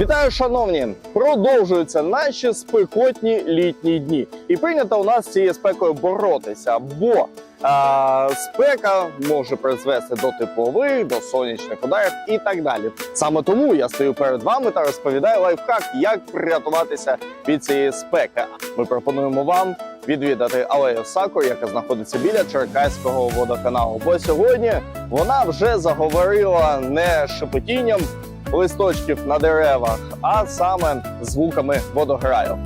Вітаю, шановні! Продовжуються наші спекотні літні дні. І прийнято у нас з цією спекою боротися, бо а, спека може призвести до теплових, до сонячних ударів і так далі. Саме тому я стою перед вами та розповідаю лайфхак, як врятуватися від цієї спеки. Ми пропонуємо вам відвідати алею Сакур, яка знаходиться біля Черкаського водоканалу. Бо сьогодні вона вже заговорила не шепотінням листочків на деревах, а саме звуками водограю.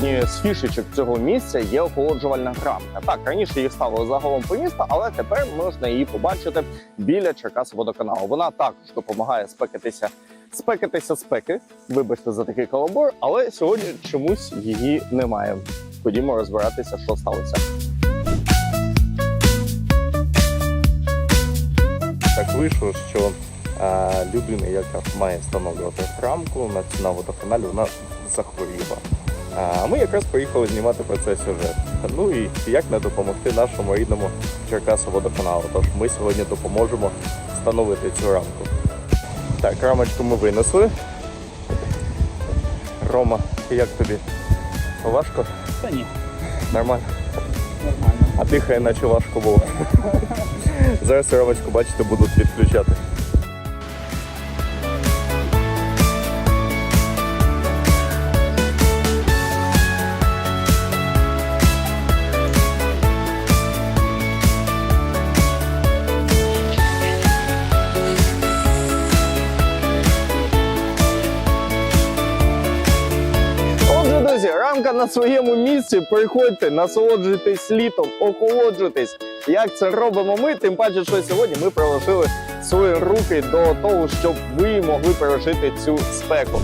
Однією з фішечок цього місця є охолоджувальна рамка. Так, раніше її ставили загалом по місту, але тепер можна її побачити біля Черкас водоканалу. Вона також допомагає спекатися, спекатися спеки. Вибачте за такий каламбур, але сьогодні чомусь її немає. Ходімо розбиратися, що сталося. Так вийшло, що е, людина, яка має встановлювати рамку на водоканалі, вона захворіла. А ми якраз поїхали знімати про це сюжет. Ну і як не допомогти нашому рідному Черкасу водоканалу. Тож ми сьогодні допоможемо встановити цю рамку. Так, рамочку ми винесли. Рома, як тобі? Важко? Та ні, Нормально? нормально. А дихає, наче важко було. Зараз рамочку, бачите, будуть відключати. Друзі, рамка на своєму місці. Приходьте, насолоджуйтесь літом, охолоджуйтесь. Як це робимо ми? Тим паче, що сьогодні ми приложили свої руки до того, щоб ви могли пережити цю спеку.